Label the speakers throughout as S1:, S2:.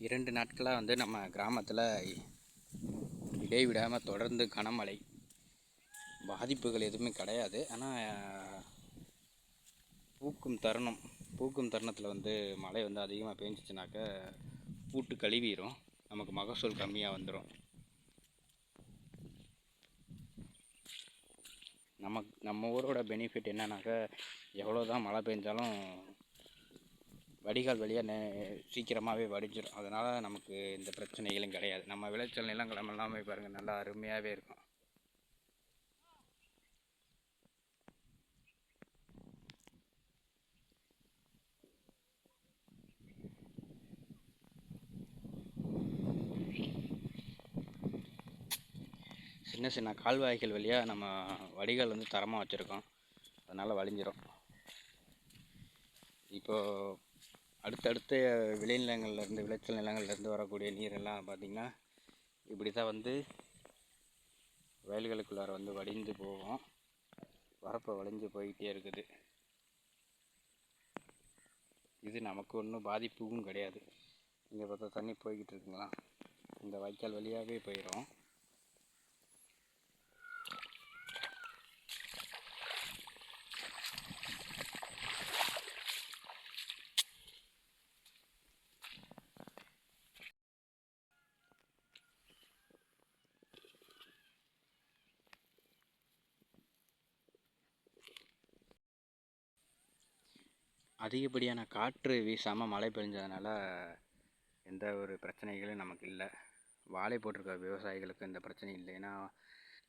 S1: இரண்டு நாட்களாக வந்து நம்ம கிராமத்தில் இடைவிடாமல் தொடர்ந்து கனமழை. பாதிப்புகள் எதுவுமே கிடையாது. ஆனால் பூக்கும் தருணம் பூக்கும் தருணத்தில் வந்து மழை வந்து அதிகமாக பெஞ்சிச்சுனாக்க பூட்டு கழுவிடும் நமக்கு மகசூல் கம்மியாக வந்துடும் நமக்கு நம்ம ஊரோட பெனிஃபிட் என்னன்னாக்கா எவ்வளோ தான் மழை பெஞ்சாலும் வடிகால் வழியாக நே சீக்கிரமாகவே வடிஞ்சிடும் அதனால் நமக்கு இந்த பிரச்சனைகளும் கிடையாது. நம்ம விளைச்சல் நிலங்கள் எல்லாமே பாருங்கள் நல்லா அருமையாகவே இருக்கும். சின்ன சின்ன கால்வாய்கள் வழியாக நம்ம வடிகால் வந்து தரமாக வச்சுருக்கோம். அதனால் வழிஞ்சிரும் இப்போது அடுத்தடுத்த விளைநிலங்கள்லேருந்து விளைச்சல் நிலங்கள்லேருந்து வரக்கூடிய நீரெல்லாம் பார்த்திங்கன்னா இப்படி தான் வந்து வயல்களுக்குள்ளார வந்து வடிந்து போகும். வரப்போ வளைஞ்சு போய்கிட்டே இருக்குது. இது நமக்கு ஒன்றும் பாதிப்பும் கிடையாது. இங்கே பார்த்தா தண்ணி போய்கிட்டு இருக்குங்களா? இந்த வாய்க்கால் வழியாகவே போயிடும் அதிகப்படியான காற்று வீசாமல் மழை பெஞ்சதுனால எந்த ஒரு பிரச்சனைகளும் நமக்கு இல்லை. வாழை போட்டிருக்க விவசாயிகளுக்கு இந்த பிரச்சனை இல்லை. ஏன்னா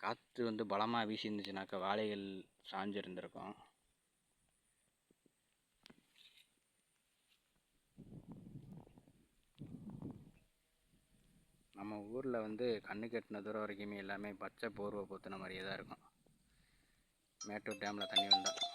S1: காற்று வந்து பலமாக வீசி இருந்துச்சுனாக்கா வாழைகள் சாஞ்சு இருந்திருக்கும் நம்ம ஊரில் வந்து கண்ணு கட்டின தூரம் வரைக்குமே எல்லாமே பச்சை போர்வை போத்துன மாதிரியே தான் இருக்கும். மேட்டூர் டேமில் தண்ணி வந்தால்